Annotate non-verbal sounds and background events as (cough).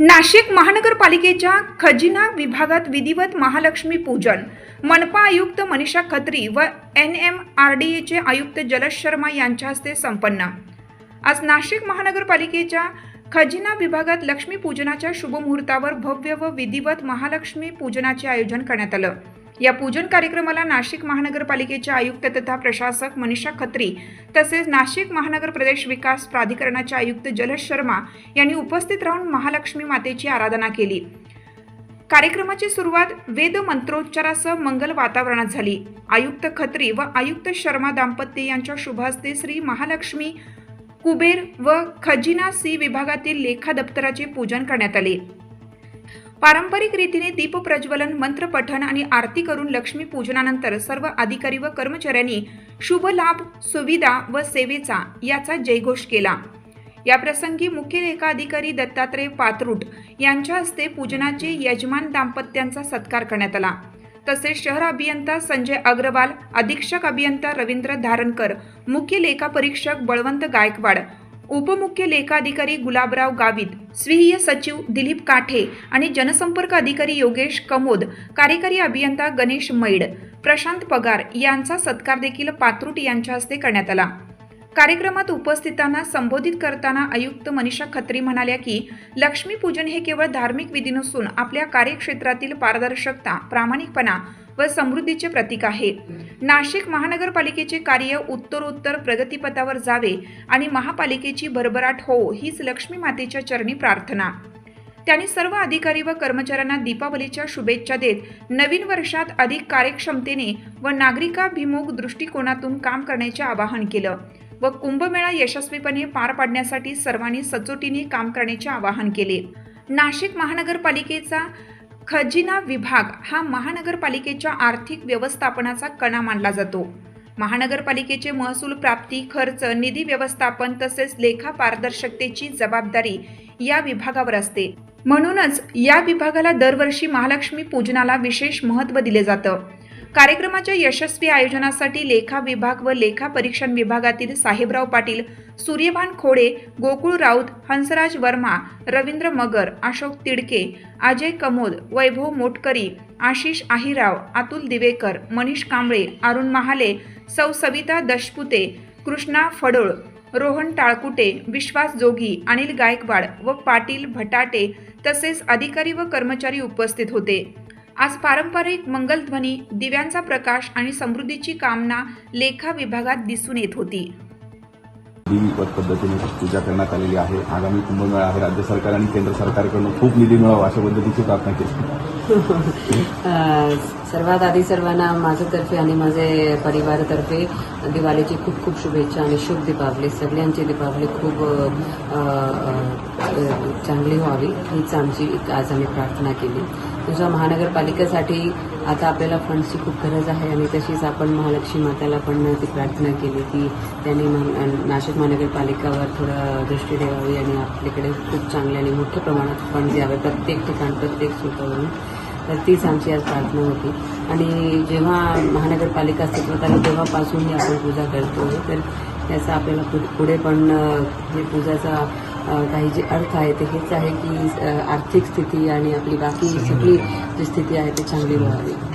नाशिक महानगरपालिकेच्या खजिना विभागात विधिवत महालक्ष्मी पूजन. मनपा आयुक्त मनीषा खत्री व एन एम आर डी एचे आयुक्त जलज शर्मा यांच्या हस्ते संपन्न. आज नाशिक महानगरपालिकेच्या खजिना विभागात लक्ष्मी पूजनाच्या शुभमुहूर्तावर भव्य व विधिवत महालक्ष्मी पूजनाचे आयोजन करण्यात आलं. या पूजन कार्यक्रमाला नाशिक महानगरपालिकेचे आयुक्त तथा प्रशासक मनीषा खत्री तसेच नाशिक महानगर प्रदेश विकास प्राधिकरणाचे आयुक्त जलज शर्मा यांनी उपस्थित राहून महालक्ष्मी मातेची आराधना केली. कार्यक्रमाची सुरुवात वेद मंत्रोच्चारासह मंगल वातावरणात झाली. आयुक्त खत्री व आयुक्त शर्मा दाम्पत्य यांच्या शुभहस्ते श्री महालक्ष्मी कुबेर व खजिना सी विभागातील लेखा दप्तराचे पूजन करण्यात आले. पारंपरिक रीतीने दीपप्रज्वलन मंत्रपठण आणि आरती करून लक्ष्मी पूजनानंतर सर्व अधिकारी व कर्मचाऱ्यांनी शुभ लाभ सुविधा व सेवेचा याचा जयघोष केला. या प्रसंगी मुख्य लेखाधिकारी दत्तात्रय पात्रुट यांच्या हस्ते पूजनाचे यजमान दाम्पत्यांचा सत्कार करण्यात आला. तसेच शहर अभियंता संजय अग्रवाल अधीक्षक अभियंता रवींद्र धारणकर मुख्य लेखापरीक्षक बळवंत गायकवाड उपमुख्य लेखाधिकारी गुलाबराव गावित स्वीय सचिव दिलीप काठे आणि जनसंपर्क अधिकारी योगेश कमोद कार्यकारी अभियंता गणेश मैड प्रशांत पगार यांचा सत्कार देखील पात्रुट यांच्या हस्ते करण्यात आला. कार्यक्रमात उपस्थितांना संबोधित करताना आयुक्त मनीषा खत्री म्हणाल्या की लक्ष्मीपूजन हे केवळ धार्मिक विधी नसून आपल्या कार्यक्षेत्रातील पारदर्शकता प्रामाणिकपणा व समृद्धीचे प्रतीक आहे. नाशिक महानगरपालिकेचे कार्य उत्तरोत्तर प्रगतीपथावर जावे आणि महापालिकेची भरभराट हो हीच लक्ष्मी मातेच्या चरणी प्रार्थना. त्यांनी सर्व अधिकारी व कर्मचाऱ्यांना दीपावलीच्या शुभेच्छा देत नवीन वर्षात अधिक कार्यक्षमतेने व नागरिकाभिमुख दृष्टिकोनातून काम करण्याचे आवाहन केलं व कुंभमेळा यशस्वीपणे पार पाडण्यासाठी सर्वांनी सचोटीने काम करण्याचे आवाहन केले. नाशिक महानगरपालिकेचा खजिना विभाग हा महानगरपालिकेच्या आर्थिक व्यवस्थापनाचा कणा मानला जातो. महानगरपालिकेचे महसूल प्राप्ती खर्च निधी व्यवस्थापन तसेच लेखा पारदर्शकतेची जबाबदारी या विभागावर असते. म्हणूनच या विभागाला दरवर्षी महालक्ष्मी पूजनाला विशेष महत्त्व दिले जातं. कार्यक्रमाच्या यशस्वी आयोजनासाठी लेखा विभाग व लेखा परीक्षण विभागातील साहेबराव पाटील सूर्यभान खोडे गोकुळ राऊत हंसराज वर्मा रवींद्र मगर अशोक तिडके अजय कमोद वैभव मोटकरी आशिष आहिराव अतुल दिवेकर मनीष कांबळे अरुण महाले सौ सविता दशपुते कृष्णा फडोळ रोहन टाळकुटे विश्वास जोगी अनिल गायकवाड व पाटील भटाटे तसेच अधिकारी व कर्मचारी उपस्थित होते. आज पारंपरिक मंगलध्वनी दिव्यांचा प्रकाश आणि समृद्धीची कामना लेखा विभागात दिसून येत होती. विधिवत पद्धतीने पूजा करण्यात आलेली आहे. आगामी कुंभमेळा आहे राज्य सरकार आणि केंद्र सरकारकडून खूप निधी मिळावा अशा पद्धतीची प्रार्थना केली. (laughs) सर्वात आधी सर्वांना माझ्यातर्फे आणि माझे परिवारातर्फे दिवाळीची खूप खूप शुभेच्छा आणि शुभ दीपावली. सगळ्यांची दीपावली खूप चांगली व्हावी हीच आमची आज आम्ही प्रार्थना केली. तुझ्या महानगरपालिकेसाठी आता आपल्याला फंडची खूप गरज आहे आणि तशीच आपण महालक्ष्मी माताला पण ती प्रार्थना केली की त्यांनी नाशिक महानगरपालिकावर थोडं दृष्टी ठेवावी आणि आपल्याकडे खूप चांगले आणि मोठ्या प्रमाणात फंड द्यावे प्रत्येक ठिकाण प्रत्येक सुटवून तर तीच आमची आज प्रार्थना होती. आणि जेव्हा महानगरपालिका अस्तित्वात आली तेव्हापासून ही आपण पूजा करतो तर त्याचा आपल्याला पुढे पण हे म्हणजे पूजाचा काही जे अर्थ आहे ते हेच आहे की आर्थिक स्थिती आणि आपली बाकी सगळी जी स्थिती आहे ती चांगली राहावी